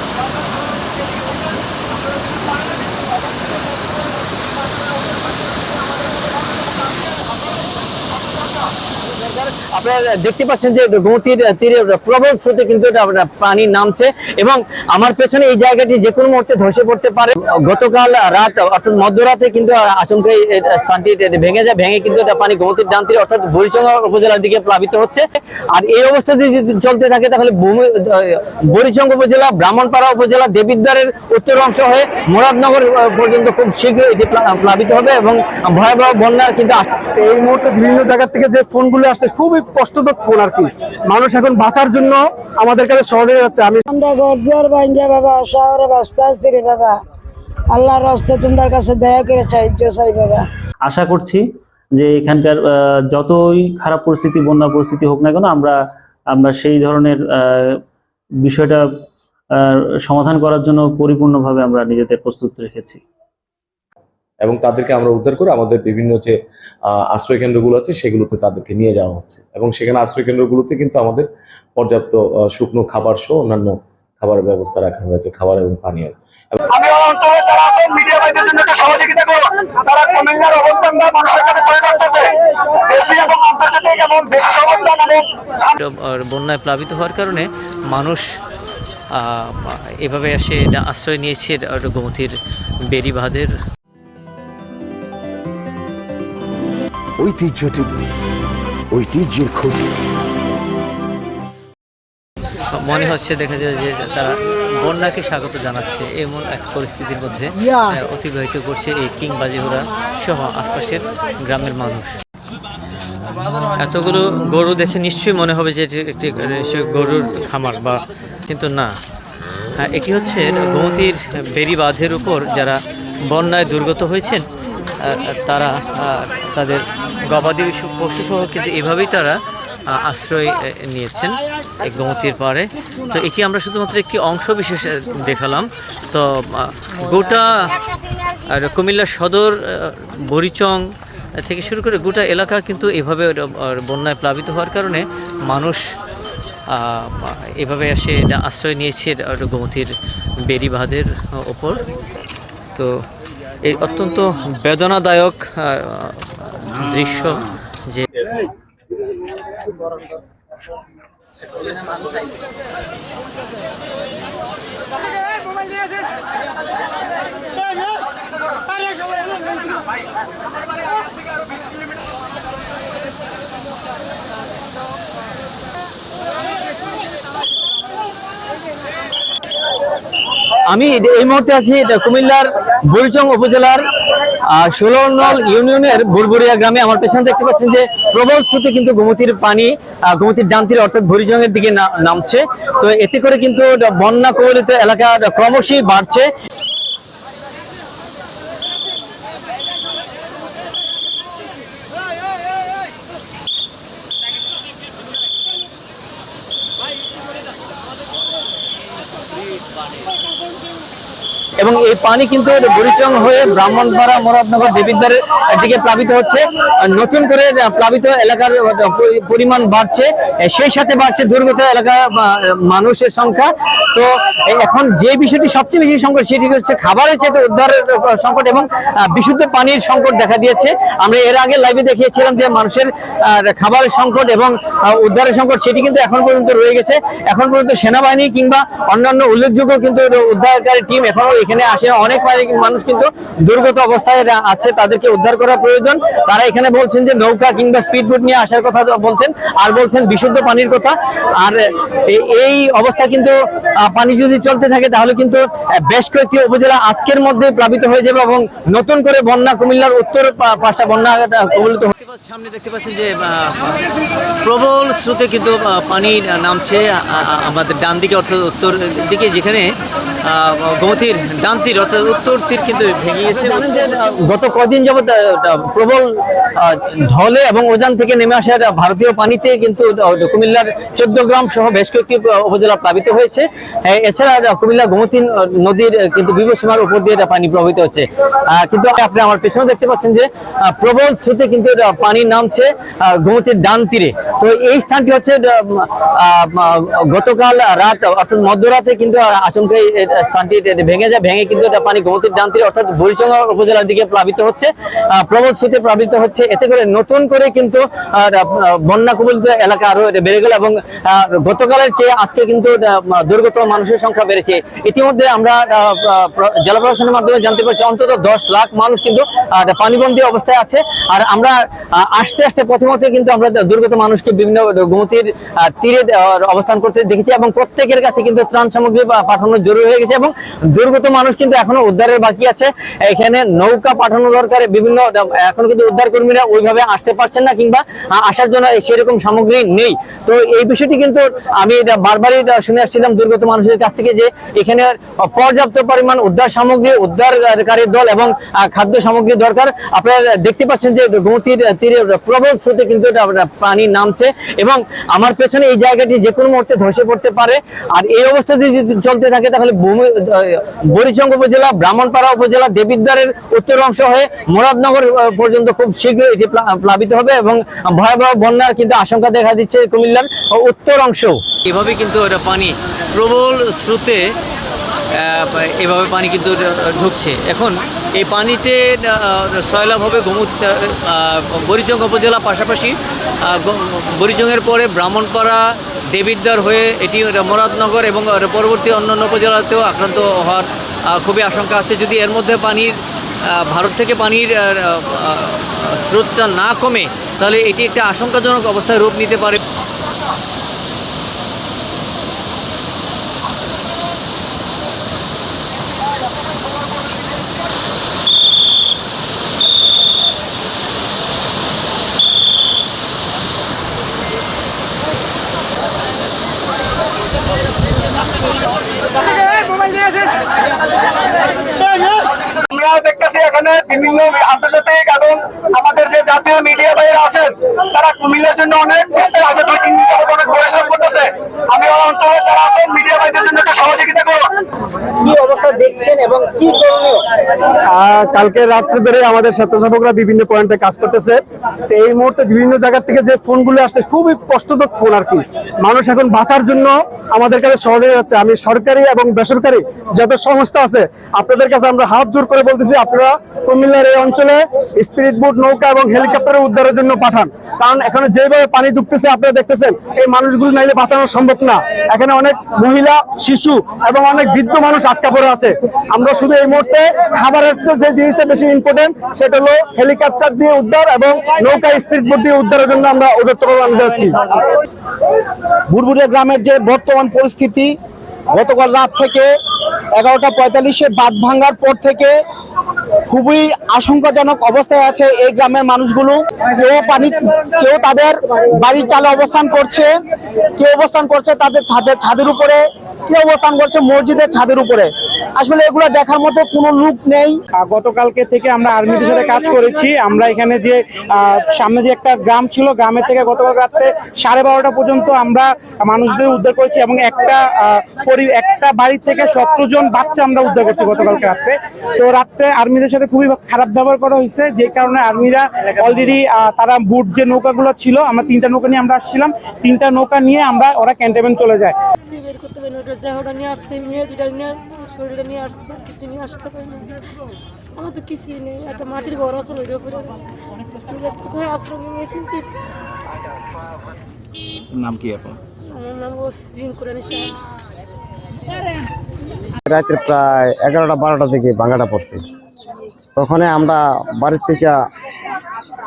Thank you. আপনারা দেখতে পাচ্ছেন যে গোমতীর তীরে প্রবল স্রোতে কিন্তু এটা পানি নামছে এবং আমার পেছনে এই জায়গাটি যে কোনো মুহূর্তে ধসে পড়তে পারে। গতকাল রাত অর্থাৎ মধ্যরাতে কিন্তু আচমকা স্থানটি ভেঙে যায়, ভেঙে কিন্তু এটা পানি গোমতীর ডান তীরে অর্থাৎ বরিচঙ্গা উপজেলার দিকে প্লাবিত হচ্ছে। আর এই অবস্থা যদি চলতে থাকে তাহলে বরিচঙ্গ উপজেলা, ব্রাহ্মণপাড়া উপজেলা, দেবিদ্বারের উত্তর অংশ হয়ে মুরাদনগর পর্যন্ত খুব শীঘ্রই এটি প্লা- প্লাবিত হবে এবং ভয়াবহ বন্যার কিন্তু এই মুহূর্তে বিভিন্ন জায়গা থেকে যে ফোনগুলো আসছে, খুবই কষ্টদায়ক ফোন আর কি। মানুষ এখন বাঁচার জন্য আমাদের কাছে সহজে যাচ্ছে। আমি আমরা গর্জিয়ার বাবা শহরে বাস্তা আছি রে বাবা। আল্লাহর রাস্তে তোমার কাছে দয়া করে সাহায্য চাই বাবা। আশা করছি যে এখানকার আহ, যতই খারাপ পরিস্থিতি বন্যা পরিস্থিতি হোক না কেন আমরা আমরা সেই ধরনের আহ, বিষয়টা আহ, সমাধান করার জন্য পরিপূর্ণভাবে আমরা নিজেদের প্রস্তুত রেখেছি। এবং তাদেরকে আমরা উদ্ধার করে আমাদের বিভিন্ন যে আহ, আশ্রয় কেন্দ্রগুলো আছে সেগুলোতে তাদেরকে নিয়ে যাওয়া হচ্ছে। এবং সেখানে আশ্রয় কেন্দ্রগুলোতে কিন্তু আমাদের পর্যাপ্ত শুকনো খাবার সহ অন্যান্য খাবারের ব্যবস্থা রাখা হয়েছে খাবার এবং পানীয়। আমি অঞ্চলে তারা মিডিয়া ভাইদের জন্য সহযোগিতা করো তারা কুমিল্লার অবস্থানটা মানুষের কাছে তুলে ধরতেছে দেশীয় এবং আন্তর্জাতিক এবং দেশের অবস্থান বন্যায় প্লাবিত হওয়ার কারণে মানুষ এভাবে এসে আশ্রয় নিয়েছে গোমতীর বেরি ঐতিহ্য টিভি ঐতিহ্যের খোঁজে। মনে হচ্ছে দেখা যায় যে তারা বন্যাকে স্বাগত জানাচ্ছে এমন এক পরিস্থিতির মধ্যে অতিবাহিত করছে এই কিং বাজিহুরা সহ আশপাশের গ্রামের মানুষ। এতগুলো গরু দেখে নিশ্চয়ই মনে হবে যে এটি একটি গরুর খামার বা কিন্তু না। এটি হচ্ছে গোমতীর বেরি বাঁধের উপর যারা বন্যায় দুর্গত হয়েছেন আহ, তারা তাদের গবাদি পশু সহ কিন্তু এভাবেই তারা আশ্রয় নিয়েছেন গোমতীর পাড়ে তো এটি আমরা শুধুমাত্র একটি অংশ বিশেষ দেখালাম। তো গোটা কুমিল্লা সদর বরিচং থেকে শুরু করে গোটা এলাকা কিন্তু এভাবে বন্যায় প্লাবিত হওয়ার কারণে মানুষ এভাবে এসে আশ্রয় নিয়েছে গোমতীর বেরি বাঁধের ওপর। তো এই অত্যন্ত বেদনাদায়ক দৃশ্য যে আমি এই মুহূর্তে আছি কুমিল্লার বুড়িচং উপজেলার ষোলো নল ইউনিয়নের বুরবুরিয়া গ্রামে। আমার পেছনে দেখতে পাচ্ছেন যে প্রবল স্রোতে কিন্তু গোমতির পানি গোমতির ডান্তির অর্থাৎ অর্থাৎ এর দিকে নামছে। তো এতে করে কিন্তু বন্যা কবলিত এলাকা ক্রমশই বাড়ছে। 快上冬天。এবং এই পানি কিন্তু বরিচং হয়ে ব্রাহ্মণপাড়া মোরাদনগর দেবিদ্বারের দিকে প্লাবিত হচ্ছে। নতুন করে প্লাবিত এলাকার পরিমাণ বাড়ছে। সেই সাথে বাড়ছে দুর্গত এলাকা মানুষের সংখ্যা। তো এখন যে বিষয়টি সবচেয়ে বেশি সংকট, সেটি হচ্ছে খাবারের চেয়ে উদ্ধারের সংকট এবং বিশুদ্ধ পানির সংকট দেখা দিয়েছে। আমরা এর আগে লাইভে দেখিয়েছিলাম যে মানুষের খাবারের সংকট এবং উদ্ধারের সংকট, সেটি কিন্তু এখন পর্যন্ত রয়ে গেছে। এখন পর্যন্ত সেনাবাহিনী কিংবা অন্যান্য উল্লেখযোগ্য কিন্তু উদ্ধারকারী টিম এখনও এখানে আসে অনেক মানুষ কিন্তু দুর্গত অবস্থায় আছে, তাদেরকে উদ্ধার করা প্রয়োজন। তারা এখানে বলছেন যে নৌকা কিংবা স্পিডবোট নিয়ে আসার কথা বলছেন, আর বলছেন বিশুদ্ধ পানির কথা। আর এই অবস্থা কিন্তু পানি যদি চলতে থাকে তাহলে কিন্তু বেশ কয়েকটি উপজেলা আজকের মধ্যে প্লাবিত হয়ে যাবে এবং নতুন করে বন্যা কুমিল্লার উত্তর পা- পাশটা বন্যা কবলিত সামনে দেখতে পাচ্ছেন যে প্রবল স্রোতে কিন্তু পানি নামছে আমাদের ডান দিকে অর্থাৎ উত্তর দিকে যেখানে গোমতীর ডান তীর অর্থাৎ উত্তর তীর কিন্তু ভেঙে গেছে গত কদিন যাবত প্রবল ঢলে এবং ওজান থেকে নেমে আসা ভারতীয় পানিতে কিন্তু কুমিল্লার চোদ্দ গ্রাম সহ বেশ কয়েকটি উপজেলা প্লাবিত হয়েছে। এছাড়া কুমিল্লা গোমতী নদীর কিন্তু বিপদসীমার উপর দিয়ে পানি প্রবাহিত হচ্ছে। কিন্তু আপনি আমার পেছনে দেখতে পাচ্ছেন যে প্রবল স্রোতে কিন্তু পানি নামছে গোমতীর ডান তীরে তো এই স্থানটি হচ্ছে গতকাল রাত অর্থাৎ মধ্যরাতে কিন্তু আচমকাই এই স্থানটি ভেঙে যায়। ভেঙে কিন্তু এটা পানি গোমতীর ডান তীরে অর্থাৎ বরিচঙ্গা উপজেলার দিকে প্লাবিত হচ্ছে। প্রবল স্রোতে প্লাবিত হচ্ছে। এতে করে নতুন করে কিন্তু বন্যা কবলিত এলাকা আরও বেড়ে গেল এবং গতকালের চেয়ে আজকে কিন্তু দুর্গত মানুষের সংখ্যা বেড়েছে। ইতিমধ্যে আমরা জেলা প্রশাসনের মাধ্যমে জানতে পারছি অন্তত দশ লাখ মানুষ কিন্তু পানিবন্দী অবস্থায় আছে। আর আমরা আস্তে আস্তে প্রথমত কিন্তু আমরা দুর্গত মানুষকে বিভিন্ন গোমতির তীরে অবস্থান করতে দেখেছি এবং প্রত্যেকের কাছে কিন্তু ত্রাণ সামগ্রী পাঠানো জরুরি হয়ে গেছে এবং দুর্গত মানুষ কিন্তু এখনও উদ্ধারের বাকি আছে। এখানে নৌকা পাঠানো দরকার বিভিন্ন, এখন কিন্তু উদ্ধার কর্মীরা ওইভাবে আসতে পারছেন না কিংবা আসার জন্য সেরকম সামগ্রী নেই। তো এই বিষয়টি কিন্তু আমি বারবারই শুনে আসছিলাম দুর্গত মানুষের কাছ থেকে যে এখানে পর্যাপ্ত পরিমাণ উদ্ধার সামগ্রী, উদ্ধারকারী দল এবং খাদ্য সামগ্রী দরকার। আপনারা দেখতে পাচ্ছেন যে গোমতীর তীরে প্রবল স্রোতে কিন্তু পানি নামছে এবং আমার পেছনে এই জায়গাটি যে কোনো মুহূর্তে ধসে পড়তে পারে। আর এই অবস্থা যদি চলতে থাকে তাহলে ভূমি- আহ, বরিচঙ্গ উপজেলা ব্রাহ্মণপাড়া উপজেলা দেবিদ্বারের উত্তর অংশ হয়ে মুরাদনগর পর্যন্ত খুব শীঘ্রই এটি প্লা- প্লাবিত হবে এবং ভয়াবহ বন্যার কিন্তু আশঙ্কা দেখা দিচ্ছে কুমিল্লার উত্তর অংশ এভাবে কিন্তু এটা পানি প্রবল স্রোতে এভাবে পানি কিন্তু ঢুকছে। এখন এই পানিতে সয়লাভ হবে গোমুত বরিজং উপজেলা পাশাপাশি বরিজংয়ের পরে ব্রাহ্মণপাড়া, দেবিদ্বার হয়ে এটি মোরাদনগর এবং পরবর্তী অন্যান্য উপজেলাতেও আক্রান্ত হওয়ার খুবই আশঙ্কা আছে। যদি এর মধ্যে পানির ভারত থেকে পানির স্রোতটা না কমে, তাহলে এটি একটা আশঙ্কাজনক অবস্থায় রূপ নিতে পারে আমরা দেখতেছি এখানে বিভিন্ন আন্তর্জাতিক এবং আমাদের যে জাতীয় মিডিয়া ভাইয়েরা আছেন তারা কুমিল্লার জন্য অনেক পরিশ্রম করতেছে। আমি অঞ্চলে তারা আছেন মিডিয়া ভাইদের জন্য একটু সহযোগিতা করব কি অবস্থা দেখছেন এবং কি করণীয় কালকে রাত্রে ধরে আমাদের স্বেচ্ছাসেবকরা বিভিন্ন পয়েন্টে কাজ করতেছে। তো এই মুহূর্তে বিভিন্ন জায়গা থেকে যে ফোনগুলো আসছে খুবই কষ্টদায়ক ফোন আর কি। মানুষ এখন বাঁচার জন্য আমাদের কাছে স্মরণীয় হচ্ছে। আমি সরকারি এবং বেসরকারি যত সংস্থা আছে, আপনাদের কাছে আমরা হাত জোর করে বলতেছি, আপনারা কুমিল্লার এই অঞ্চলে স্পিরিট বোট, নৌকা এবং হেলিকপ্টারের উদ্ধারের জন্য পাঠান। কারণ এখানে যেভাবে পানি ঢুকতেছে, আপনারা দেখতেছেন, এই মানুষগুলো নাইলে বাঁচানো সম্ভব না। এখানে অনেক মহিলা, শিশু এবং অনেক বৃদ্ধ মানুষ আটকা পড়ে আছে। আমরা শুধু এই মুহূর্তে খাবারের যে জিনিসটা বেশি ইম্পর্টেন্ট সেটা হলো হেলিকপ্টার দিয়ে উদ্ধার এবং নৌকা স্পিড বোট দিয়ে উদ্ধারের জন্য আমরা আনতে যাচ্ছি বুড়বুড়িয়া গ্রামের যে বর্তমান পরিস্থিতি গতকাল রাত থেকে এগারোটা পঁয়তাল্লিশে বাদ ভাঙ্গার পর থেকে খুবই আশঙ্কাজনক অবস্থায় আছে এই গ্রামের মানুষগুলো। কেউ পানি, কেউ তাদের বাড়ির চালে অবস্থান করছে কেউ অবস্থান করছে তাদের ছাদের ছাদের উপরে কেউ অবস্থান করছে মসজিদের ছাদের উপরে। আসলে এগুলো দেখার মতো কোনো লোক নেই। গতকালকে থেকে আমরা আর্মিদের সাথে কাজ করেছি। আমরা এখানে যে আহ, সামনে যে একটা গ্রাম ছিল গ্রামের থেকে গতকাল রাত্রে সাড়ে বারোটা পর্যন্ত আমরা মানুষদের উদ্ধার করেছি এবং একটা আহ, একটা বাড়ি থেকে সতেরো জন বাচ্চা আমরা উদ্ধার করছি গতকালকে রাত্রে। তো রাত্রে আর্মিদের সাথে খুবই খারাপ ব্যবহার করা হয়েছে। যে কারণে আর্মিরা অলরেডি তারা বুট যে নৌকাগুলো ছিল আমরা তিনটা নৌকা নিয়ে আমরা আসছিলাম। তিনটা নৌকা নিয়ে আমরা ওরা ক্যান্টনমেন্ট চলে যায়। নিয়ে আসছে শরীরটা নিয়ে কিছু নিয়ে আসতে পারি না আমার তো কিছুই নেই একটা মাটির ঘর আছে ওইটা উপরে কোথায় আশ্রম নিয়ে চিনতে নাম কি এখন আমার নাম করে রাত্রে প্রায় এগারোটা বারোটা থেকে ভাঙাটা পড়ছে। তখন আমরা বাড়ির থেকে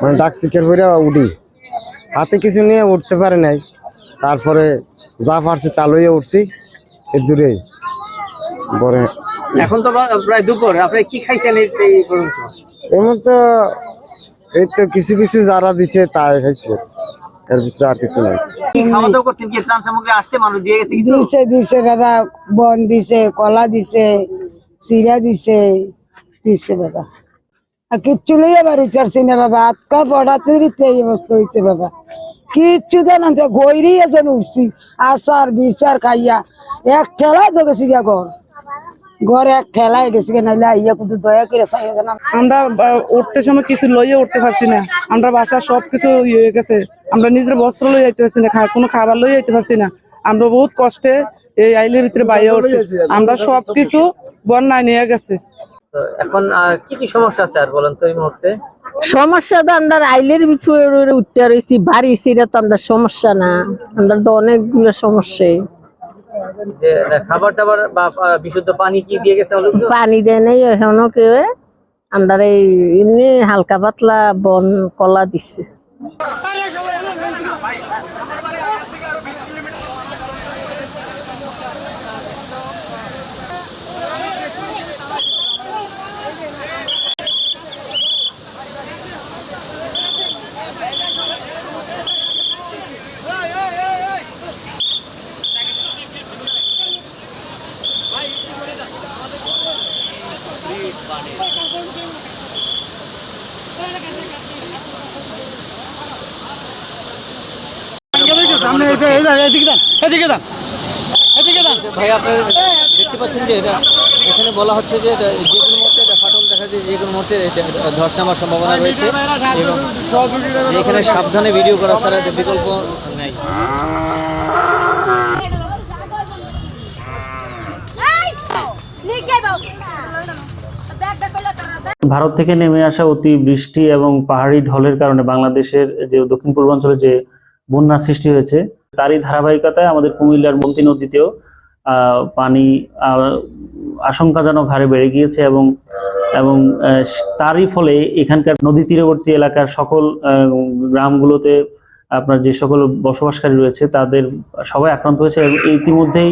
মানে ডাক শিকার করে উঠি। হাতে কিছু নিয়ে উঠতে পারে নাই। তারপরে যা পারছি তা লইয়ে উঠছি এ দূরে পরে এখন তো বা- প্রায় দুপুর। আপনি কি খাইছেন এই পর্যন্ত? এমন তো এই তো কিছু কিছু যারা দিছে তাই খাইছে। এর ভিতরে আর কিছু নাই। দিছে দিছে বাবা বন দিছে কলা দিছে চিরা দিছে দিছে বাবা। আর কিচ্ছু লইয়া না বাবা আটকা পড়াতে দিতে এই অবস্থা হয়েছে বাবা। কিচ্ছু জানান গৈরি উঠছি আচার বিচার খাইয়া। এক ঠেলা তো গেছি গিয়া ঘর। ঘরে এক ঠেলায় গেছি নাইলে আইয়া কিন্তু দয়া করে আমরা উঠতে সময় কিছু লইয়ে উঠতে পারছি না। আমরা বাসা সব কিছু ইয়ে হয়ে গেছে। আমরা নিজের বস্ত্র লই যাইতে পারছি না কোনো খাবার লই যাইতে পারছি না। আমরা বহুত কষ্টে এই আইলের ভিতরে বাইরে উঠছি। আমরা সব কিছু বন্যায় নিয়ে গেছে। এখন কি কি সমস্যা আছে আর বলেন তো এই মুহূর্তে? সমস্যা তো আমরা আইলের ভিতরে উঠতে রয়েছি বাড়ি সেটা তো আমরা সমস্যা না। আমরা তো অনেকগুলো সমস্যা খাবার টাবার বা বিশুদ্ধ পানি কি দিয়ে গেছে পানি দেয় নাই, এখনও কেউ আমরা এই, এমনি হালকা পাতলা বন কলা দিচ্ছে ভাই আপনারা দেখতে পাচ্ছেন যে এটা এখানে বলা হচ্ছে যে যে কোনো মুহূর্তে এটা ফাটল দেখা যায় যে কোনো মুহূর্তে ধস নামার সম্ভাবনা রয়েছে। এখানে সাবধানে ভিডিও করা ছাড়া এটা বিকল্প নেই। ভারত থেকে নেমে আসা অতি বৃষ্টি এবং পাহাড়ি ঢলের কারণে বাংলাদেশের যে দক্ষিণ পূর্বাঞ্চলে যে বন্যা সৃষ্টি হয়েছে। তারই ধারাবাহিকতায় আমাদের কুমিল্লার মন্ত্রী নদীতেও পানি আশঙ্কাজনক হারে বেড়ে গিয়েছে এবং এবং তারই ফলে এখানকার নদী তীরবর্তী এলাকার সকল গ্রামগুলোতে আপনার যে সকল বসবাসকারী রয়েছে, তাদের সবাই আক্রান্ত হয়েছে এবং ইতিমধ্যেই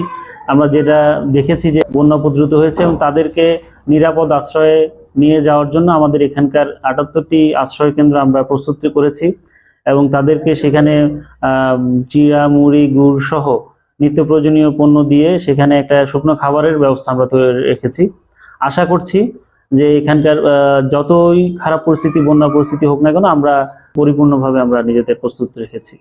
আমরা যেটা দেখেছি যে বন্যা উপদ্রুত হয়েছে এবং তাদেরকে নিরাপদ আশ্রয়ে নিয়ে যাওয়ার জন্য আমাদের এখানকার আটাত্তরটি আশ্রয় কেন্দ্র আমরা প্রস্তুতি করেছি। এবং তাদেরকে সেখানে চিরা মুড়ি, গুড় সহ নিত্য প্রয়োজনীয় পণ্য দিয়ে সেখানে একটা শুকনো খাবারের ব্যবস্থা আমরা রেখেছি। আশা করছি যে এখানকার যতই খারাপ পরিস্থিতি বন্যা পরিস্থিতি হোক না কেন, আমরা পরিপূর্ণভাবে আমরা নিজেদের প্রস্তুত রেখেছি।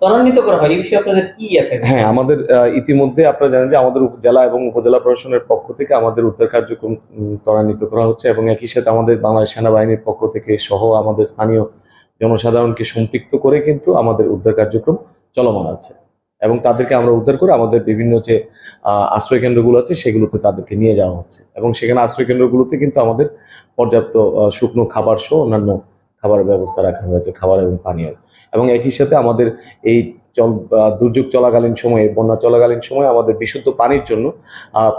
ত্বরান্বিত করা হয়, এই আপনাদের কি হ্যাঁ আমাদের ইতিমধ্যে আপনারা জানেন যে আমাদের উপজেলা এবং উপজেলা প্রশাসনের পক্ষ থেকে আমাদের উদ্ধার কার্যক্রম ত্বরান্বিত করা হচ্ছে এবং একই সাথে আমাদের বাংলাদেশ সেনাবাহিনীর পক্ষ থেকে সহ আমাদের স্থানীয় জনসাধারণকে সম্পৃক্ত করে কিন্তু আমাদের উদ্ধার কার্যক্রম চলমান আছে এবং তাদেরকে আমরা উদ্ধার করে আমাদের বিভিন্ন যে আশ্রয় কেন্দ্রগুলো আছে সেগুলোতে তাদেরকে নিয়ে যাওয়া হচ্ছে এবং সেখানে আশ্রয় কেন্দ্রগুলোতে কিন্তু আমাদের পর্যাপ্ত শুকনো খাবার সহ অন্যান্য খাবারের ব্যবস্থা রাখা হয়েছে, খাবার এবং পানীয়। এবং একই সাথে আমাদের এই চল দুর্যোগ চলাকালীন সময়ে বন্যা চলাকালীন সময়ে আমাদের বিশুদ্ধ পানির জন্য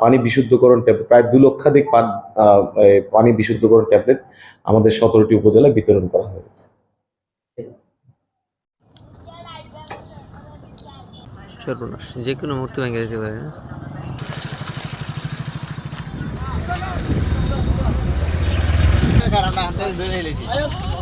পানি বিশুদ্ধকরণ ট্যাবলেট প্রায় দু লক্ষাধিক পান- আহ, এ, পানি বিশুদ্ধকরণ ট্যাবলেট আমাদের সতেরোটি উপজেলায় বিতরণ করা হয়েছে। সর্বনাশ। যে কোনো মুহূর্তে ভেঙে যেতে পারে না?